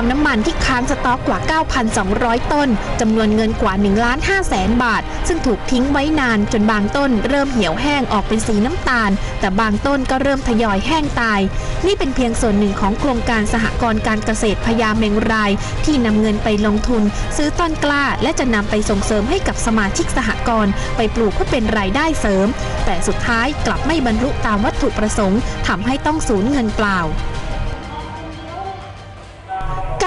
ล์มน้ำมันที่ค้างสต็อกกว่า 9,200 ต้นจำนวนเงินกว่า1ล้าน5แสนบาท ซึ่งถูกทิ้งไว้นานจนบางต้นเริ่มเหี่ยวแห้งออกเป็นสีน้ำตาล แต่บางต้นก็เริ่มทยอยแห้งตาย นี่เป็นเพียงส่วนหนึ่งของโครงการสหกรณ์การเกษตรพญาเมงราย ที่นำเงินไปลงทุน ซื้อต้นกล้า และจะนำไปส่งเสริมให้กับสมาชิกสหกรณ์ไปปลูกเพื่อเป็นรายได้เสริม แต่สุดท้ายกลับไม่บรรลุตามวัตถุประสงค์ทำให้ต้องสูญเงินเปล่า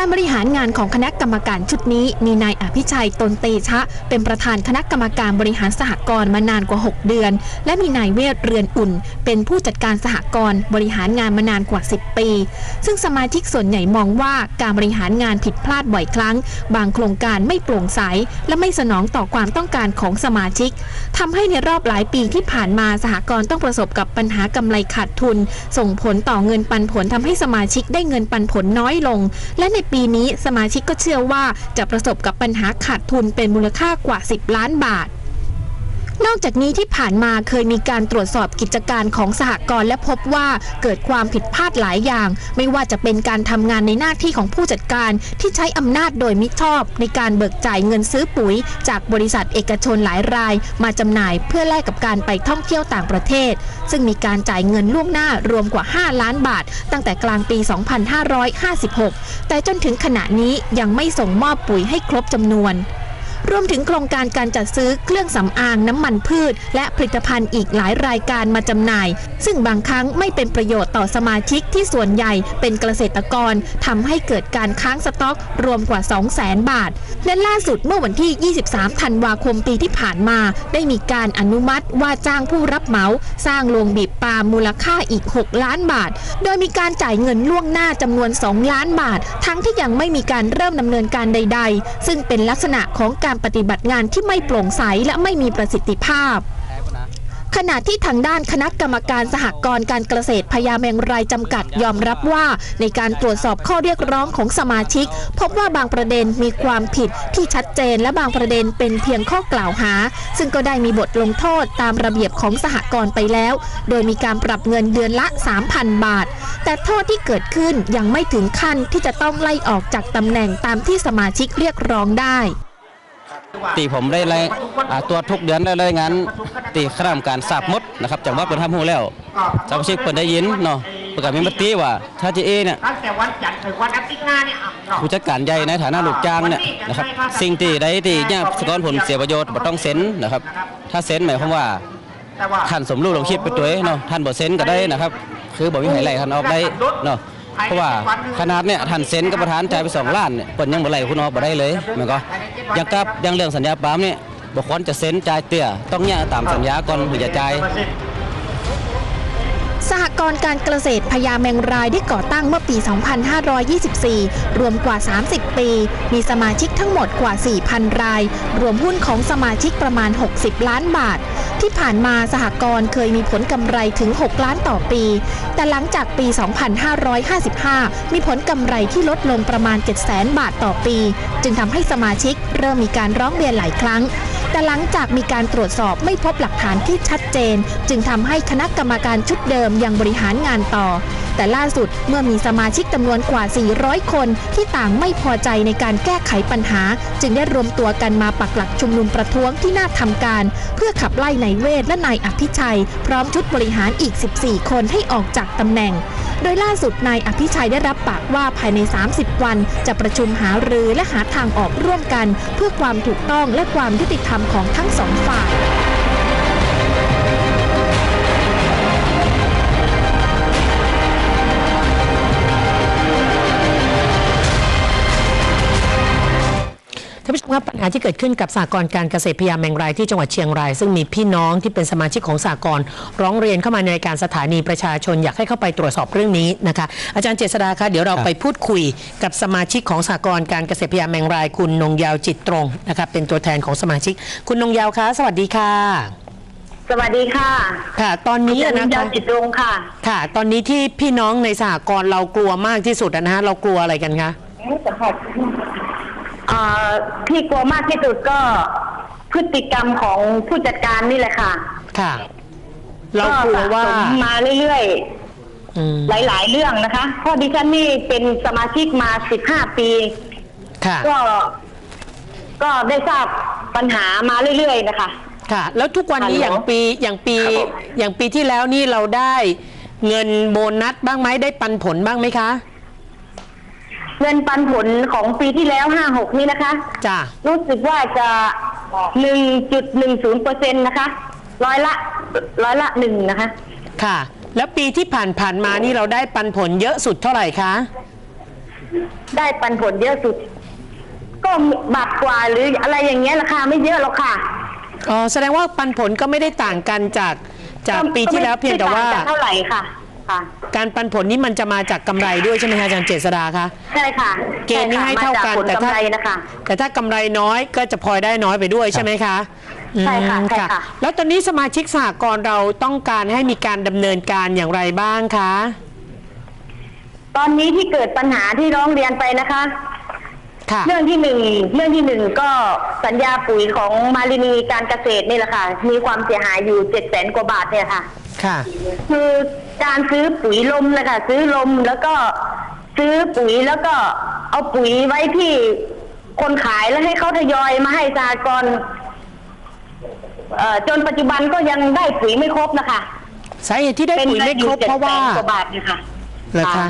การบริหารงานของคณะกรรมการชุดนี้ มีนายอภิชัยตนเตชะ เป็นประธานคณะกรรมการบริหารสหกรณ์มานานกว่า 6 เดือน และมีนายเวทเรือนอุ่น เป็นผู้จัดการสหกรณ์บริหารงานมานานกว่า 10 ปี ซึ่งสมาชิกส่วนใหญ่มองว่าการบริหารงานผิดพลาดบ่อยครั้ง บางโครงการไม่โปร่งใส และไม่สนองต่อความต้องการของสมาชิกทำให้ในรอบหลายปีที่ผ่านมาสหกรณ์ต้องประสบกับปัญหากำไรขาดทุน ส่งผลต่อเงินปันผลทำให้สมาชิกได้เงินปันผลน้อยลง และในปีนี้สมาชิกก็เชื่อว่าจะประสบกับปัญหาขาดทุนเป็นมูลค่ากว่า 10 ล้านบาท นอกจากนี้ที่ผ่านมาเคยมีการตรวจสอบกิจการของสหกรณ์และพบว่าเกิดความผิดพลาดหลายอย่าง ไม่ว่าจะเป็นการทำงานในหน้าที่ของผู้จัดการที่ใช้อำนาจโดยมิชอบ ในการเบิกจ่ายเงินซื้อปุ๋ย จากบริษัทเอกชนหลายราย มาจำหน่ายเพื่อแลกกับการไปท่องเที่ยวต่างประเทศ ซึ่งมีการจ่ายเงินล่วงหน้ารวมกว่า 5 ล้านบาท ตั้งแต่กลางปี 2556 แต่จนถึงขณะนี้ยังไม่ส่งมอบปุ๋ยให้ครบจำนวน รวมถึงโครงการการจัดซื้อเครื่องสำอางน้ำมันพืช และผลิตภัณฑ์อีกหลายรายการมาจำหน่าย ซึ่งบางครั้งไม่เป็นประโยชน์ต่อสมาชิกที่ส่วนใหญ่เป็นเกษตรกรทำให้เกิดการค้างสต็อกรวมกว่า 2 0 0แสนบาท และล่าสุดเมื่อวันที่ 23 ธันวาคมปีที่ผ่านมา ได้มีการอนุมัติว่าจ้างผู้รับเหมา สร้างโรงบีบปาล์มมูลค่าอีก 6 ล้านบาท โดยมีการจ่ายเงินล่วงหน้าจำนวน 2 ล้านบาท ทั้งที่ยังไม่มีการเริ่มดำเนินการใด ๆ ซึ่งเป็นลักษณะของการปฏิบัติงานที่ไม่โปร่งใสและไม่มีประสิทธิภาพขณะที่ทางด้านคณะกรรมการสหกรณ์การเกษตรพญาแมงรายจำกัดยอมรับว่า ในการตรวจสอบข้อเรียกร้องของสมาชิก พบว่าบางประเด็นมีความผิดที่ชัดเจนและบางประเด็นเป็นเพียงข้อกล่าวหา ซึ่งก็ได้มีบทลงโทษตามระเบียบของสหกรณ์ไปแล้ว โดยมีการปรับเงินเดือนละ 3,000 บาท แต่โทษที่เกิดขึ้นยังไม่ถึงขั้นที่จะต้องไล่ออกจากตำแหน่งตามที่สมาชิกเรียกร้องได้ ตีผมได้รายอ่าตัวจทุกเดือนได้รายงานตีข้ามการทราบหมดนะครับจากว่าเปิดทำหูแล้วสมาชิกเปิดได้ยินเนาะประกาศมีมติว่าถ้าจีเอเนี่ยตั้งแต่วันจันทร์ถึงวันอาทิตย์หน้าเนี่ยอะเนาะผู้จัดการใหญ่ในฐานะลูกจ้างเนี่ยนะครับสิ่งที่ใดที่เนี่ยสะท้อนผลเสียประโยชน์บ่ต้องเซ็นนะครับ ถ้าเซ็นหมายความว่าแต่ว่าท่านสมรู้ลงคิดไปตัวเองเนาะท่านบ่เซ็นก็ได้นะครับ คือบ่มีไผไล่ท่านออกได้เนาะเพราะว่าขนาดเนี่ยท่านเซ็นกับประธานจ่ายไปสองล้านเนี่ยเปิ้นยังบ่ไล่คุณออกบ่ได้เลยแมันก็ อยังกับอยังเรื่องสัญญาปั๊มเนี่ยบุคคลจะเซ็นจ่ายเตี้ยต้องเนี่ยตามสัญญาก่อนถึงจะจ่าย สหกรณ์การเกษตรพญาแมงรายได้ก่อตั้งเมื่อปี 2524 รวมกว่า 30 ปี มีสมาชิกทั้งหมดกว่า 4,000 ราย รวมหุ้นของสมาชิกประมาณ 60 ล้านบาท ที่ผ่านมาสหกรณ์เคยมีผลกำไรถึง 6 ล้านต่อปี แต่หลังจากปี 2555 มีผลกำไรที่ลดลงประมาณ 700,000 บาทต่อปี จึงทำให้สมาชิกเริ่มมีการร้องเรียนหลายครั้ง แต่หลังจากมีการตรวจสอบไม่พบหลักฐานที่ชัดเจน จึงทำให้คณะกรรมการชุดเดิมยังบริหารงานต่อ แต่ล่าสุดเมื่อมีสมาชิกจำนวนกว่า 400 คนที่ต่างไม่พอใจในการแก้ไขปัญหา จึงได้รวมตัวกันมาปักหลักชุมนุมประท้วงที่หน้าทำการ เพื่อขับไล่นายเวทและนายอภิชัย พร้อมชุดบริหารอีก 14 คนให้ออกจากตำแหน่ง โดยล่าสุดนายอภิชัยได้รับปากว่าภายใน 30 วัน จะประชุมหารือและหาทางออกร่วมกัน เพื่อความถูกต้องและความยุติธรรมของทั้งสองฝ่าย ท่านผู้ชมครับปัญหาที่เกิดขึ้นกับสากลการเกษตรพยาแมงรายที่จังหวัดเชียงราย ซึ่งมีพี่น้องที่เป็นสมาชิกของสากลร้องเรียนเข้ามาในรายการสถานีประชาชนอยากให้เข้าไปตรวจสอบเรื่องนี้นะคะอาจารย์เจษดาคะเดี๋ยวเราครับไปพูดคุยกับสมาชิกของสากลการเกษตรพยาแมงรายคุณนงยาวจิตตรงนะคะเป็นตัวแทนของสมาชิก คุณนงยาวคะสวัสดีค่ะ สวัสดีค่ะ ค่ะ ตอนนี้ดิฉันะยาคะวจิตรงค่ะ ค่ะ ตอนนี้ที่พี่น้องในสหกรณ์เรากลัวมากที่สุดอะนะฮะเรากลัวอะไรกันคะเอ่อ ที่กลัวมากที่สุดก็พฤติกรรมของผู้จัดการนี่แหละค่ะ ค่ะ เรากลัวว่าสะสมมาเรื่อยอืมหลาย ๆ เรื่องนะคะ เพราะดิฉันนี่เป็นสมาชิกมา15ปี ค่ะ ก็ ก็ได้ทราบปัญหามาเรื่อยๆ นะคะ ค่ะ แล้วทุกวันนี้ฮัลโหลอย่างปีอย่างปีครับผมอย่างปีที่แล้วนี่เราได้เงินโบนัสบ้างไหมได้ปันผลบ้างไหมคะ เงินปันผลของปีที่แล้ว56นี่นะคะ จ้ะรู้สึกว่าจะ1.10เปอร์เซ็นต์นะคะ ร้อยละร้อยละหนึ่งนะคะ ค่ะ แล้วปีที่ผ่านผ่านๆมานี่เราได้ปันผลเยอะสุดเท่าไหร่คะ ได้ปันผลเยอะสุด ก็บาทกว่าหรืออะไรอย่างเงี้ยราคาไม่เยอะหรอกค่ะ อ๋อ แสดงว่าปันผลก็ไม่ได้ต่างกันจากจากก็ปีที่แล้วก็ไม่เพียงแต่ว่าไม่ต่งกันเท่าไหร่ค่ะ ค่ะ การปันผลนี่มันจะมาจากกำไรด้วยใช่ไหมคะอาจารย์เจษดาคะ ใช่ค่ะเกณฑ์นี้ให้เท่ากันใช่ค่ะแต่มาจากผลถ้ากำไรนะคะแต่ถ้ากำไรน้อยก็จะพลอยได้น้อยไปด้วยใช่ไหมคะใช่ค่ะอืมใช่ค่ะ แล้วตอนนี้สมาชิกสหกรณ์เราต้องการให้มีการดำเนินการอย่างไรบ้างคะ ตอนนี้ที่เกิดปัญหาที่ร้องเรียนไปนะคะ ค่ะ เรื่องที่หนึ่งเรื่องที่หนึ่งก็สัญญาปุ๋ยของมารินีการเกษตรนี่แหละค่ะ มีความเสียหายอยู่เจ็ดแสนกว่าบาทเนี่ยค่ะ ค่ะ คือ การซื้อปุ๋ยลมนะคะซื้อลมแล้วก็ซื้อปุ๋ยแล้วก็เอาปุ๋ยไว้ที่คนขายแล้วให้เขาทยอยมาให้สหกรณ์เอ่อจนปัจจุบันก็ยังได้ปุ๋ยไม่ครบนะคะสาเหตุที่ได้ปุ๋ยไม่ครบเป็นเพราะว่า700,000กว่าบาทเนี่ยค่ะเหรอคะ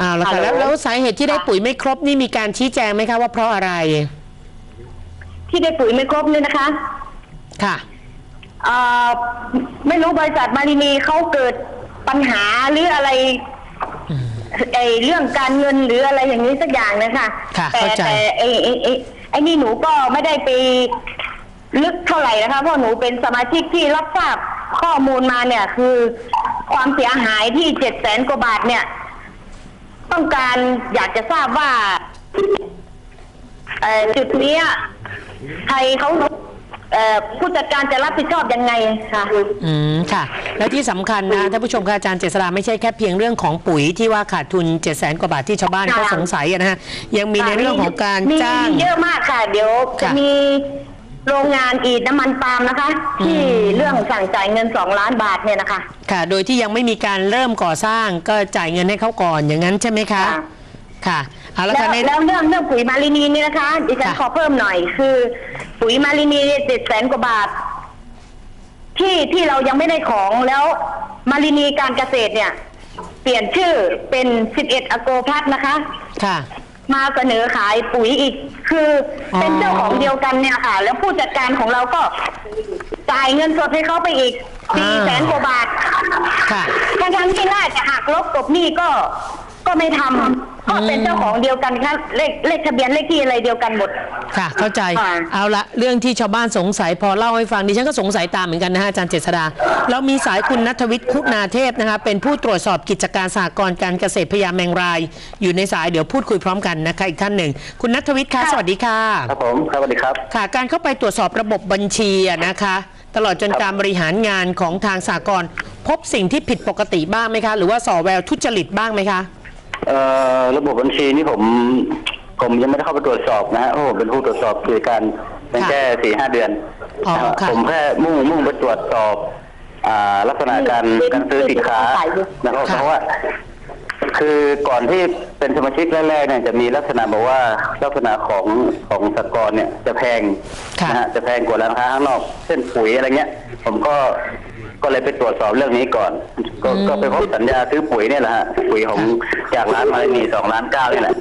อ้าวแล้วค่ะฮัลโหลแล้วแล้วสาเหตุที่ได้ปุ๋ยไม่ครบนี่มีการชี้แจงไหมคะว่าเพราะอะไรที่ได้ปุ๋ยไม่ครบเนี่ยนะคะ ค่ะ เอ่อไม่รู้บริษัทมารินีเขาเกิดปัญหาหรืออะไรไอเรื่องการเงินหรืออะไรอย่างนี้สักอย่างนะคะค่ะแต่เข้าใจ แต่ไอไอไอ้ไอ้นี่หนูก็ไม่ได้ไปลึกเท่าไหร่นะคะ เพราะหนูเป็นสมาชิกที่รับทราบข้อมูลมาเนี่ย คือความเสียหายที่เจ็ดแสนกว่าบาทเนี่ย ต้องการอยากจะทราบว่าเอ่อจุดเนี้ยใครเขา เอ่อผู้จัดการจะรับผิดชอบยังไงคะอืมค่ะ และที่สำคัญนะท่านผู้ชมค่ะอาจารย์เจษฎาไม่ใช่แค่เพียงเรื่องของปุ๋ยที่ว่าขาดทุน7 0 0 0 0กว่าบาทที่ชาวบ้านเขาสงสัยอะนะฮะยังมีในเรื่องของการมีจ้าง มีเยอะมากค่ะ เดี๋ยวจะค่ะมีโรงงานอีดน้ำมันปาล์มนะคะที่อืมเรื่องสั่งจ่ายเงินสองล้านบาทเนี่ยนะคะ ค่ะ โดยที่ยังไม่มีการเริ่มก่อสร้างก็จ่ายเงินให้เขาก่อนอย่างนั้นใช่ไหมคะ ค่ะ ค่ะ เอาละแล้วค่ะใน แล้วเรื่องเรื่องปุ๋ยมารินีนี่นะคะ ดิฉันค่ะ ขอเพิ่มหน่อยคือ ปุ๋ยมารินีเจ็ดแสนกว่าบาท ที่ที่เรายังไม่ได้ของแล้วมารินีการเกษตรเนี่ย เปลี่ยนชื่อเป็นสิบเอ็ดอโกพัทนะคะ ค่ะ มาเสนอขายปุ๋ยอีก คือออ เป็นเจ้าของเดียวกันเนี่ยค่ะ แล้วผู้จัดการของเราก็จ่ายเงินสดให้เขาไปอีกสี่แสนกว่าบาท ค่ะ ทั้งทั้งๆที่น่าจะหักลบกบหนี้ก็ ก็ไม่ทำก็เป็นเจ้าของเดียวกันค่ะเลขเลขทะเบียนเลขที่อะไรเดียวกันหมด ค่ะ เข้าใจค่ะ เอาละเรื่องที่ชาวบ้านสงสัยพอเล่าให้ฟังดิฉันก็สงสัยตามเหมือนกันนะฮะอาจารย์เจษดาเรามีสายคุณนัทวิทย์คุณาเทพนะคะเป็นผู้ตรวจสอบกิจการสหกรณ์การเกษตรพยาแมงราย อยู่ในสายเดี๋ยวพูดคุยพร้อมกันนะคะอีกท่านหนึ่งคุณนัทวิทย์คะสวัสดีค่ะ ครับผมครับสวัสดีครับ ค่ะการเข้าไปตรวจสอบระบบบัญชีอะนะคะ ตลอดจนการบริหารงานของทางสากลพบสิ่งที่ผิดปกติบ้างไหมคะ หรือว่าส่อแววทุจริตบ้างไหมคะ เอ่อระบบบัญชีนี่ผม ผมยังไม่ได้เข้าไปตรวจสอบนะฮะเพราะผมเป็นผู้ตรวจสอบกิจการเป็นแค่สี่ห้าเดือนอ๋อนะฮะค่ะ ผมแค่มุ่งมุ่งไปตรวจสอบ อ่า ลักษณะการเป็นการซื้อสินค้าเป็นนะครับค่ะเพราะว่า คือก่อนที่เป็นสมาชิกแรกๆเนี่ยจะมีลักษณะบอกว่าลักษณะของของสหกรณ์เนี่ยจะแพงค่ะ นะฮะจะแพงกว่าร้านค้าข้างนอกเช่นปุ๋ยอะไรเงี้ย ผมก็ ก็เลยไปตรวจสอบเรื่องนี้ก่อน ก็ก็ไปพบสัญญาซื้อปุ๋ยเนี่ยแหละฮะปุ๋ยของจากร้านมาเลนีสองล้านเก้านี่แหละ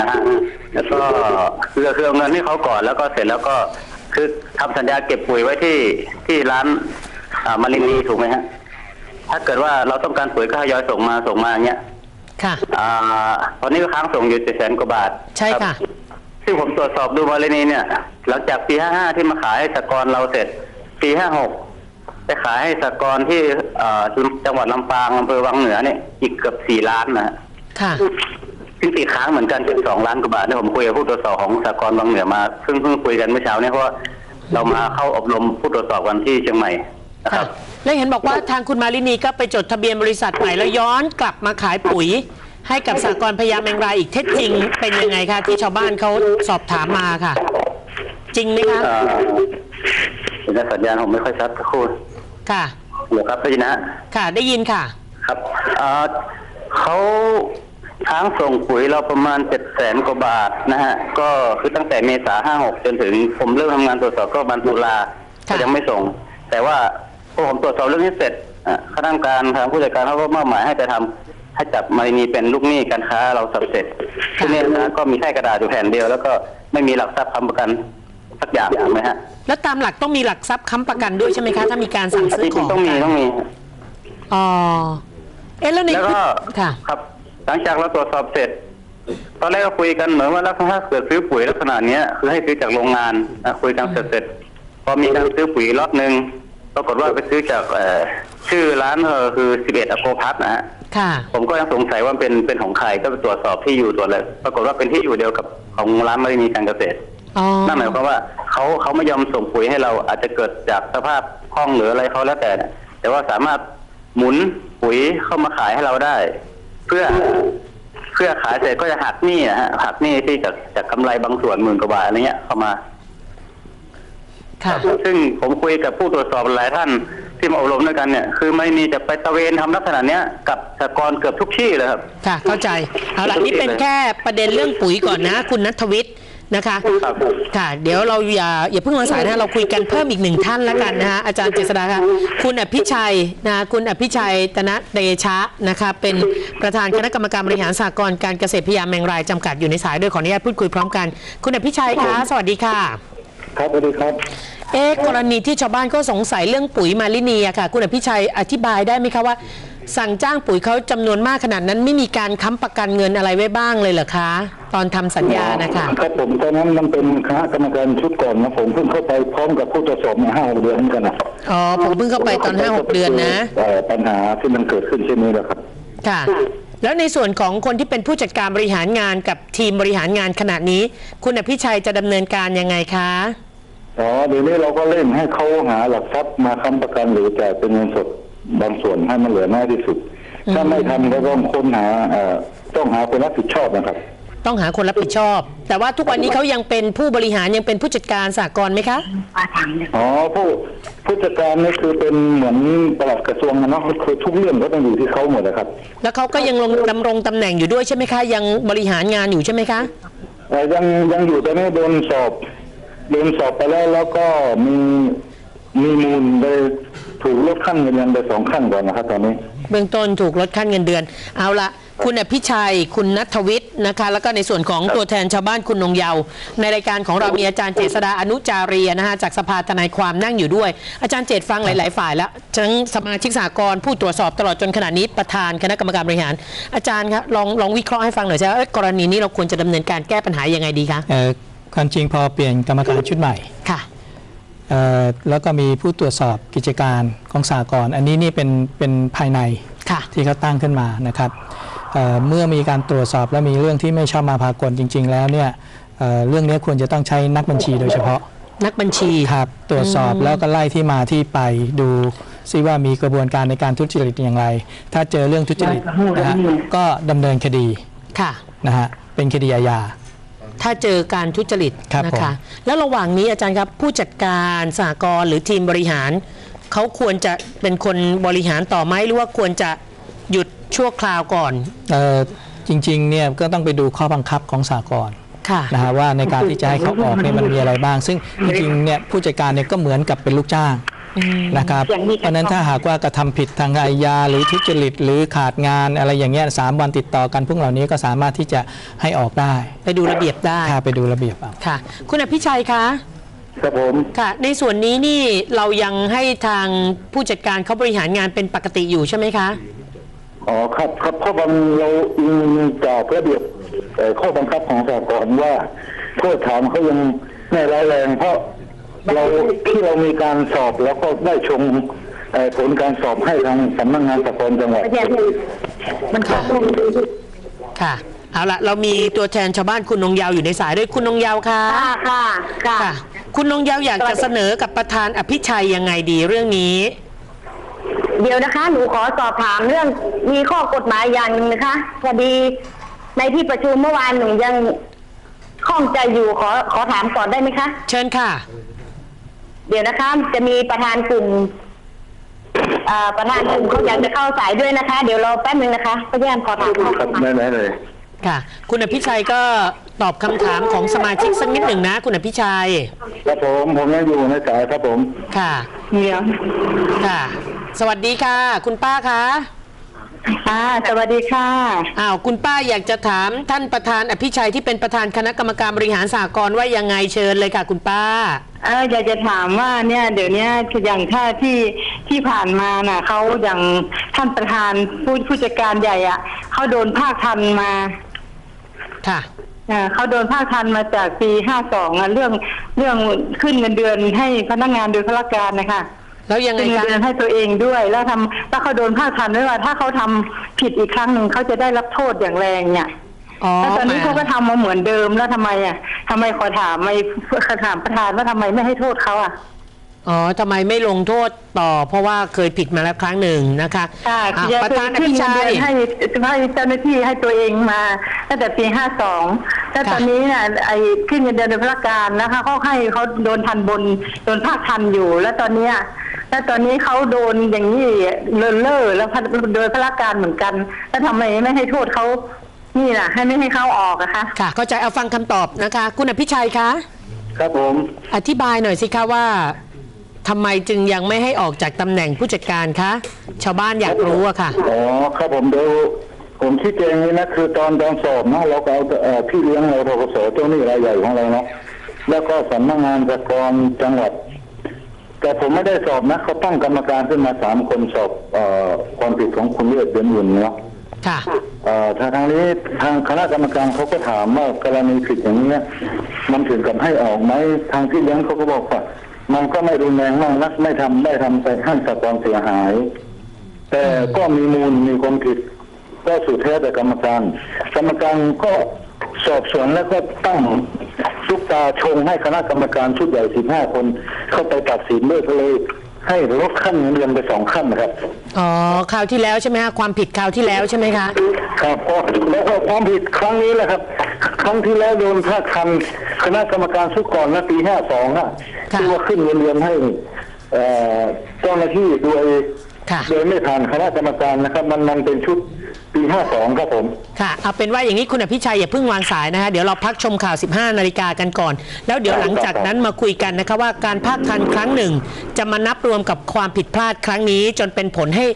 นะฮะแล้วก็คือคือเอาเงินให้เขาก่อนแล้วก็เสร็จแล้วก็คือทำสัญญาเก็บปุ๋ยไว้ที่ที่ร้านอ่ามาเลนีถูกไหมฮะถ้าเกิดว่าเราต้องการปุ๋ยก็ทยอยส่งมาส่งมาอย่างเงี้ยค่ะ อ่าตอนนี้ก็ค้างส่งอยู่เจ็ดแสนกว่าบาทใช่ค่ะ รับซึ่งผมตรวจสอบดูมาเลยนี้เนี่ย หลังจากปีห้าห้าที่มาขายให้สหกรณ์เราเสร็จ ปีห้าหกไป ขายให้สหกรณ์ที่เอ่อจังหวัดลำปางอำเภอวังเหนือเนี่ยอีกเกือบสี่ล้านนะฮะค่ะ ซึ่งติดค้างเหมือนกันถึงสองล้านกว่าบาทเนี่ยผมคุยกับผู้ตรวจสอบของสหกรณ์วังเหนือมาเพิ่งเพิ่งคุยกันเมื่อเช้าเนี่ยเพราะว่าเรามาเข้าอบรมผู้ตรวจสอบกันที่เชียงใหม่นะคค่ะรับ แล้วเห็นบอกว่าทางคุณมารินีก็ไปจดทะเบียนบริษัทใหม่แล้วย้อนกลับมาขายปุ๋ย ให้กับสากลพยาแมงรายอีกเท็จจริงเป็นยังไงคะที่ชาวบ้านเขาสอบถามมาค่ะ จริงไหมคะ เอ่อเห็นสัญญาณผมไม่ค่อยชัดสักครู่ ค่ะเดี๋ยวครับได้ยินนะฮะค่ะได้ยินค่ะ ครับเอ่อเขาค้างส่งปุ๋ยเราประมาณเจ็ดแสนกว่าบาทนะฮะ ก็คือตั้งแต่เมษาห้าหกจนถึงผมเริ่มทำงานตรวจสอบก็บันตุลาก็ค่ะยังไม่ส่ง แต่ว่าพอผมตรวจสอบเรื่องนี้เสร็จอะคณะกรรมการทางผู้จัดการเขาก็มอบหมายให้ไปทำให้จับมารินีเป็นลูกหนี้การค้าเราสับเสร็จทีนี้นะก็มีแค่กระดาษอยู่แผ่นเดียว แล้วก็ไม่มีหลักทรัพย์ค้ำประกันสักอย่างถูกไหมฮะ แล้วตามหลักต้องมีหลักทรัพย์ค้ำประกันด้วยใช่ไหมคะถ้ามีการสั่งซื้อจขริองงๆต้องมีกันต้องมีอ๋อเอ๊ะแล้วในแล้วก็ค่ะ ครับ หลังจากเราตรวจสอบเสร็จ ตอนแรกก็คุยกันเหมือนว่าแล้วถ้าเกิดซื้อปุ๋ยลักษณะเนี้ยคือให้ซื้อจากโรงงานนะคุยกันเสร็จเสร็จพอมีการซื้อปุ๋ยล็อตหนึ่งปรากฏว่าไปซื้อจากเอ่อชื่อร้านเออคือ11อโกพัทนะฮะค่ะ ผมก็ยังสงสัยว่าเป็นเป็นของใครก็ไปตรวจสอบที่อยู่ตรวจเลยปรากฏว่าเป็นที่อยู่เดียวกับของร้านมารินีการเกษตร อ๋อ นั่นหมายความว่า เขาเขาไม่ยอมส่งปุ๋ยให้เราอาจจะเกิดจากสภาพคล่องหรืออะไรเขาแล้วแต่เนี่ยแต่ว่าสามารถหมุนปุ๋ยเข้ามาขายให้เราได้ เพื่อเพื่อขายเสร็จก็จะหักหนี้นะฮะหักหนี้ที่จากจากกำไรบางส่วนหมื่นกว่าบาทอะไรเงี้ยเข้ามาค่ะซึ่งผมคุยกับผู้ตรวจสอบหลายท่านที่มาอบรมด้วยกันเนี่ย คือไม่มีจะไปตระเวนทำลักษณะเนี้ยกับสหกรณ์เกือบทุกที่เลยครับ ค่ะ เข้าใจ เอาล่ะนี่เป็นแค่ประเด็นเรื่องปุ๋ยก่อนนะ คุณนัทวิทย์ นะคะครับค่ะ เดี๋ยวเราอย่าอย่าเพิ่งวางสายนะเราคุยกันเพิ่มอีกหนึ่งท่านแล้วกันนะฮะอาจารย์เจษฎาค่ะคุณอภิชัยนะคุณอภิชัยตนะเดชะนะคะเป็นประธานคณะกรรมการบริหารสหกรณ์การเกษตรพยาแมงรายจำกัดอยู่ในสายด้วยขออนุญาตพูดคุยพร้อมกัน คุณอภิชัยคะสวัสดีค่ะ ครับสวัสดีครับเอ๊ะกรณีที่ชาวบ้านก็สงสัยเรื่องปุ๋ยมาลินีอะค่ะ คุณอภิชัยอธิบายได้ไหมคะว่า สั่งจ้างปุ๋ยเขาจำนวนมากขนาดนั้นไม่มีการค้ำประกันเงินอะไรไว้บ้างเลยเหรอคะ ตอนทำสัญญานะคะครับผมตอนนั้นมันเป็นคณะกรรมการชุดก่อนนะผมเพิ่งเข้าไปพร้อมกับผู้ตรวจสอบมาห้าหกเดือนเหมือนกันนะอ๋อผมเพิ่งเข้าไปตอนห้าหกเดือนนะเอ่อปัญหาที่มันเกิดขึ้นเช่นนี้แหละครับ ค่ะ แล้วในส่วนของคนที่เป็นผู้จัดการบริหารงานกับทีมบริหารงานขณะนี้ คุณอภิชัยจะดำเนินการยังไงคะอ๋อเดี๋ยวนี้เราก็เล่นให้เขาหาหลักทรัพย์มาค้ำประกันหรือจ่ายเป็นเงินสด บางส่วนให้มันเหลือน้อยที่สุด ถ้าไม่ทำก็ต้องค้นหาเอ่อต้องหาคนรับผิดชอบนะครับ ต้องหาคนรับผิดชอบ แต่ว่าทุกวันนี้เขายังเป็นผู้บริหารยังเป็นผู้จัดการสากลไหมคะอ๋อผู้ผู้จัดการนี่คือเป็นเหมือนปลัดกระทรวงนะเนาะคือทุกเรื่องก็ต้องอยู่ที่เขาหมดนะครับ แล้วเขาก็ยังลงดำรงตำแหน่งอยู่ด้วยใช่ไหมคะ ยังบริหารงานอยู่ใช่ไหมคะเอ่อยังยังอยู่ตอนนี้โดนสอบโดนสอบไปแล้วแล้วก็มีมีมูลไป ถูกลดขั้นเงินเดือนไปสองขั้นก่อนนะครับตอนนี้ เบื้องต้นถูกลดขั้นเงินเดือน เอาละคุณอภิชัย คุณนัทวิทย์นะคะ แล้วก็ในส่วนของตัวแทนชาวบ้านคุณนงเยาว์ในรายการของเรามีอาจารย์เจษดาอนุจารีนะคะจากสภาทนายความนั่งอยู่ด้วย อาจารย์เจตฟังหลาย ๆ ฝ่ายแล้วทั้งสมาชิกสากลผู้ตรวจสอบตลอดจนขณะนี้ประธานคณะกรรมการบริหาร อาจารย์ครับลองลองวิเคราะห์ให้ฟังหน่อยใช่ไหมกรณีนี้เราควรจะดำเนินการแก้ปัญหายังไงดีคะเอ่อความจริงพอเปลี่ยนกรรมการชุดใหม่ค่ะเอ่อ แล้วก็มีผู้ตรวจสอบกิจการของสากลอันนี้นี่เป็นเป็นภายในค่ะที่เขาตั้งขึ้นมานะครับเอ่อเมื่อมีการตรวจสอบและมีเรื่องที่ไม่ชอบมาพากลจริง ๆ แล้วเนี่ยเอ่อเรื่องนี้ควรจะต้องใช้นักบัญชีโดยเฉพาะ นักบัญชีครับตรวจสอบแล้วก็ไล่ที่มาที่ไปดูซิว่ามีกระบวนการในการทุจริตอย่างไร ถ้าเจอเรื่องทุจริตนะฮะก็ดำเนินคดีค่ะนะฮะเป็นคดีอาญา ถ้าเจอการทุจริตครับนะคะผมแล้วระหว่างนี้อาจารย์ครับผู้จัดการสหกรณ์หรือทีมบริหาร เขาควรจะเป็นคนบริหารต่อไหมหรือว่าควรจะหยุดชั่วคราวก่อนเอ่อจริงๆเนี่ยก็ต้องไปดูข้อบังคับของสากลค่ะ นะฮะว่าในการที่จะให้เขาออกเนี่ยมันมีอะไรบ้าง ซึ่งจริงๆเนี่ยผู้จัดการเนี่ยก็เหมือนกับเป็นลูกจ้าง นะครับเพราะฉะนั้นถ้าหากว่ากระทำผิดทางอาญาหรือทุจริตหรือขาดงานอะไรอย่างเงี้ยสามวันติดต่อกันพวกเหล่านี้ก็สามารถที่จะให้ออกได้ไปดูระเบียบได้ถ้าไปดูระเบียบเอาค่ะ คุณอภิชัยคะครับผมค่ะ ในส่วนนี้นี่เรายังให้ทางผู้จัดการเขาบริหารงานเป็นปกติอยู่ใช่ไหมคะอ๋อครับครับเพราะบางเราอิงจากระเบียบเอ่อข้อบังคับของสากลว่าโทษฐานเขายังไม่ร้ายแรงเพราะ เราที่เรามีการสอบแล้วก็ได้ชมเอ่อผลการสอบให้ทางสำนักงานสากลจังหวัดมันขาดค่ะเอาละเรามีตัวแทนชาวบ้านคุณนงเยาวอยู่ในสายด้วยคุณนงเยาวค่ะค่ะค่ะค่ะค่ะ คุณนงเยาวอยากจะเสนอกับประธานอภิชัยยังไงดีเรื่องนี้ เดี๋ยวนะคะ หนูขอสอบถามเรื่องมีข้อกฎหมายอย่างหนึ่งนะคะพอดีในที่ประชุมเมื่อวานหนูยังข้องใจอยู่ขอขอถามก่อนได้ไหมคะ เชิญค่ะ เดี๋ยวนะคะ จะมีประธานกลุ่มอ่าประธานหนึ่งเขาอยากจะเข้าสายด้วยนะคะ เดี๋ยวรอแป๊บนึงนะคะพยานขอถามเขาครับค่ะได้ได้เลยค่ะ คุณอภิชัยก็ตอบคำถามของสมาชิกสักนิดหนึ่งนะ คุณอภิชัย ครับผมผมยังอยู่ในสายครับผม ค่ะเดี๋ยวค่ะ สวัสดีค่ะ คุณป้าคะ อ่าสวัสดีค่ะ อ้าวคุณป้าอยากจะถามท่านประธานอภิชัยที่เป็นประธานคณะกรรมการบริหารสหกรณ์ว่ายังไงเชิญเลยค่ะคุณป้า เอออยากจะถามว่าเนี่ยเดี๋ยวเนี้ยคืออย่างถ้าที่ที่ผ่านมาน่ะเขาอย่างท่านประธานผู้ผู้จัดการใหญ่อะเขาโดนภาคทันมาค่ะ อ่าเขาโดนภาคทันมาจากปีห้าสองอะเรื่องเรื่องขึ้นเงินเดือนให้พนักงานโดยพละการนะคะ แล้วยังไงขึ้นเงินคะเดือนให้ตัวเองด้วยแล้วทำแล้วเขาโดนภาคทันไว้ว่า ถ้าเขาทำผิดอีกครั้งหนึ่งเขาจะได้รับโทษอย่างแรงเนี่ยอ๋อแล้วตอนนี้เขาก็ทำมาเหมือนเดิมแล้วทำไมอะทำไมขอถามไม่ขอถามประธานว่าทำไมไม่ให้โทษเขาอะอ๋อทำไมไม่ลงโทษต่อ เพราะว่าเคยผิดมาแล้วครั้งหนึ่งนะคะค่ะอะคือประธานอขึ้นภิเงินชัเดืยอนให้ให้เจ้าหน้าที่ให้ตัวเองมาตั้งแต่ปีห้าสองแล้วค่ะตอนนี้น่ะไอ้ขึ้นเงินเดือนโดยพละการนะคะเขาให้เขาโดนทันบนโดนภาคทันอยู่ แล้วตอนเนี้ย แล้วตอนนี้เขาโดนอย่างนี้เลินเล่อแล้วโดยพละการเหมือนกัน แล้วทำไมไม่ให้โทษเขานี่น่ะ ให้ไม่ให้เขาออกอะคะค่ะเข้าใจเอาฟังคำตอบนะคะ คุณอภิชัยคะครับผมอธิบายหน่อยสิคะว่าทำไมจึงยังไม่ให้ออกจากตำแหน่งผู้จัดการคะ ชาวบ้านอยากรู้อะค่ะ อ๋อครับผมเดี๋ยวผมชี้แจงนี้นะคือตอนตอนสอบนะเราก็เอาเอ่อพี่เลี้ยงเราทกศเจ้าหนี้รายใหญ่ของเราเนาะแล้วก็สำนักงานสหกรณ์จังหวัด แต่ผมไม่ได้สอบนะเขาตั้งกรรมการขึ้นมาสามคนสอบเอ่อความผิดของคุณเลือดเดือนอื่นเนาะค่ะเอ่อทางทางนี้ทางคณะกรรมการเขาก็ถามว่ากรณีผิดอย่างนี้ยมันถึงกับให้ออกไหมทางพี่เลี้ยงเขาก็บอกว่ามันก็ไม่รุนแรงมากนักไม่ทำไม่ทำไปให้สากลเสียหาย แต่ก็มีมูลมีความผิด ก็สุดแท้แต่กรรมการ กรรมการก็สอบสวนแล้วก็ตั้ง ลูกตาชงให้คณะกรรมการชุดใหญ่สิบห้าคน เข้าไปตัดสินด้วยก็เลยให้ลดขั้นเงินเดือนไปสองขั้นนะครับอ๋อคราวที่แล้วใช่ไหมคะความผิดคราวที่แล้วใช่ไหมคะครับก็แล้วก็ความผิดครั้งนี้แหละครับ ครั้งที่แล้วโดนภาคทันคณะกรรมการชุดก่อนนะปีห้าสองอะค่ะที่ว่าขึ้นเงินเดือนให้เอ่อเจ้าหน้าที่โดย ค่ะโดยไม่ผ่านคณะกรรมการนะครับ มันมันเป็นชุดปีห้าสองครับผม ค่ะเอาเป็นว่าอย่างนี้คุณอภิชัยอย่าเพิ่งวางสายนะคะเดี๋ยวเราพักชมข่าว 15 นาฬิกากันก่อน แล้วเดี๋ยวหลังจากนั้นมาคุยกันนะคะว่าการภาคทันครั้งหนึ่ง จะมานับรวมกับความผิดพลาดครั้งนี้ จนเป็นผลให้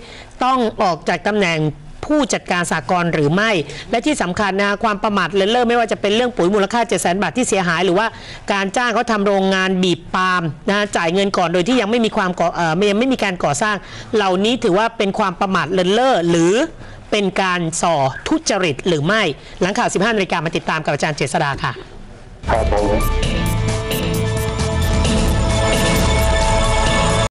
ต้องออกจากตำแหน่ง ผู้จัดการสากลหรือไม่ และที่สำคัญนะความประมาทเลินเล่อไม่ว่าจะเป็นเรื่องปุ๋ยมูลค่า7 0 0 0 0 0บาทที่เสียหาย หรือว่าการจ้างเขาทำโรงงานบีบปาล์มนะจ่ายเงินก่อนโดยที่ยังไม่มีความก่อเอ่อยังไม่มีการก่อสร้าง เหล่านี้ถือว่าเป็นความประมาทเลินเล่อหรือเป็นการส่อทุจริตหรือไม่ หลังข่าว 15นาฬิกามาติดตามกับอาจารย์เจษดาค่ะครับผม